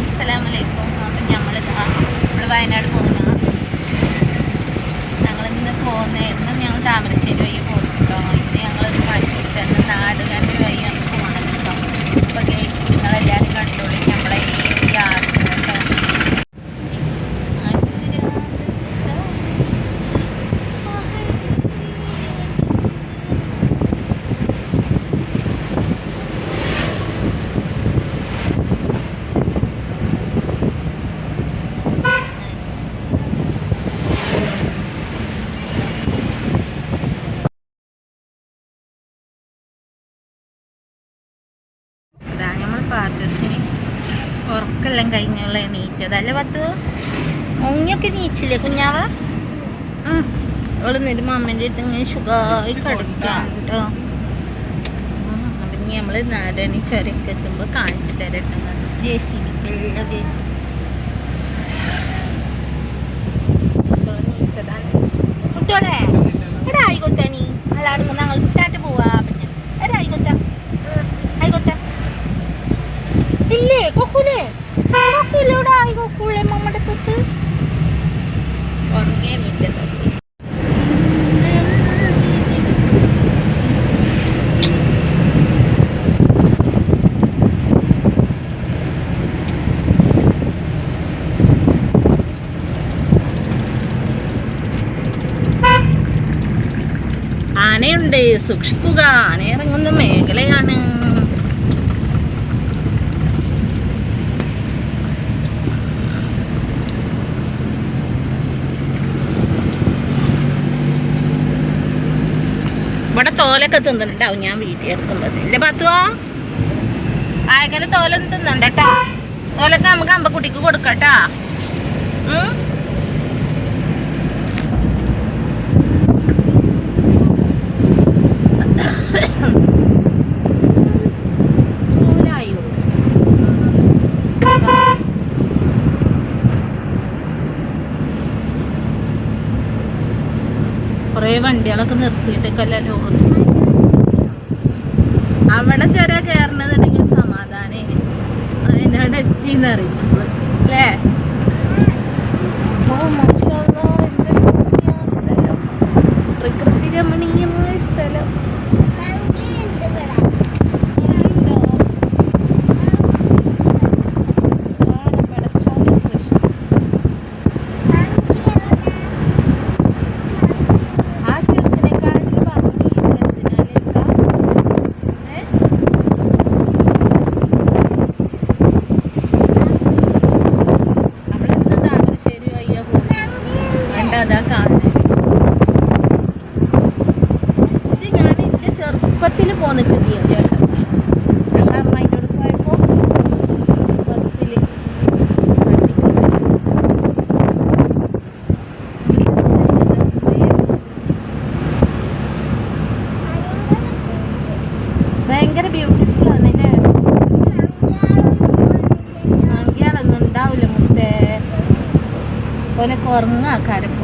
അസ്സലാമലൈക്കും. അപ്പം നമ്മളിതാ നമ്മൾ വയനാട് പോകുന്ന ഞങ്ങളിന്ന് പോകുന്ന എന്നും ഞങ്ങൾ താമരശ്ശേരി വഴി പോകുന്നു കേട്ടോ ഇന്ന് ഞങ്ങൾ പഠിച്ചിട്ട് നാട് കണ്ട് വഴിയാണ് പോകുന്നത് കേട്ടോ അപ്പോൾ ഗേസ് നിങ്ങളെല്ലാവരും കണ്ടോളി നമ്മളെ ഈ യാത്ര കേട്ടോ ഇതാ നമ്മൾ പാത്രസിന് ഉറക്കെല്ലാം കഴിഞ്ഞുള്ള എണീറ്റത് അല്ലേ പത്ത്? മുങ്ങിയൊക്കെ നീച്ചില്ലേ കുഞ്ഞാവ? അവൾ നിരുമ്പ അമ്മേന്റെ അടുത്ത് ഇങ്ങനെ സുഖമായി കിടക്കാം കേട്ടോ. അപ്പം ഇനി നമ്മൾ നാടണി ചുരക്ക് എത്തുമ്പോൾ കാണിച്ചു ജെ സി ബി എല്ലാ ജെ സി ബി നീച്ചതാണ് കുട്ടോടെ എടാ ആയിക്കോട്ടെ നീ അല്ലാടുമ്പോൾ ഞങ്ങൾ കൊക്കൂലേ ഇവിടെ ആയി മമ്മടെ തൊട്ട്. ആനയുണ്ട്. സൂക്ഷിക്കുക. ആന ഇറങ്ങുന്ന മേഖലയാണ്. ഇവിടെ തോലൊക്കെ തിന്നിട്ടുണ്ടാവും. ഞാൻ വീട്ടിൽ എടുക്കുമ്പോൾ ഇല്ലേ പത്തുവോ? ആയങ്ങനെ തോലൊന്നും തിന്നണ്ടട്ടാ തോലൊക്കെ നമുക്ക് അമ്പക്കുട്ടിക്ക് കൊടുക്കട്ടാ കുറേ വണ്ടികളൊക്കെ നിർത്തിയിട്ടൊക്കെയല്ലോ അവിടെ ചെറിയ കയറണതുണ്ടെങ്കിൽ സമാധാനേ. അതിനവിടെ എത്തിന്നറിയും അല്ലേ? ബസ്സിൽ ഭയങ്കര ബ്യൂട്ടിഫുൾ ആണ് അല്ലേ? ഭംഗിയാണൊന്നും ഉണ്ടാവില്ല മുത്തേ. ഓനൊക്കെ ഉറങ്ങാക്കാരപ്പോ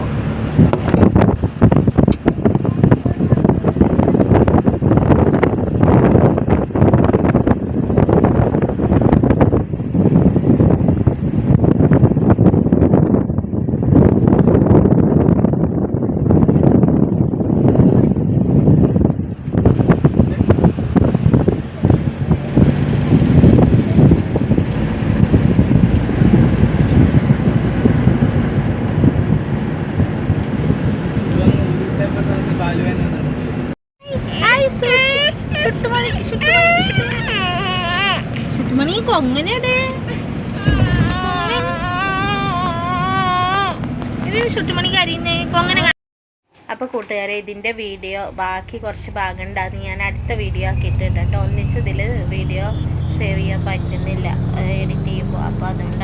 ചുറ്റുമണി കൊങ്ങനെയുടെ ഇത് ചുറ്റുമണി കരിയുന്നേ കൊങ്ങനെ അപ്പോൾ കൂട്ടുകാരെ ഇതിന്റെ വീഡിയോ ബാക്കി കുറച്ച് ഭാഗം ഉണ്ടാകും ഞാൻ അടുത്ത വീഡിയോ ആക്കിയിട്ടുണ്ട് കേട്ടോ. വീഡിയോ സേവ് ചെയ്യാൻ പറ്റുന്നില്ല. എഡിറ്റ് ചെയ്യുമ്പോൾ അപ്പോൾ അതുകൊണ്ടാണ്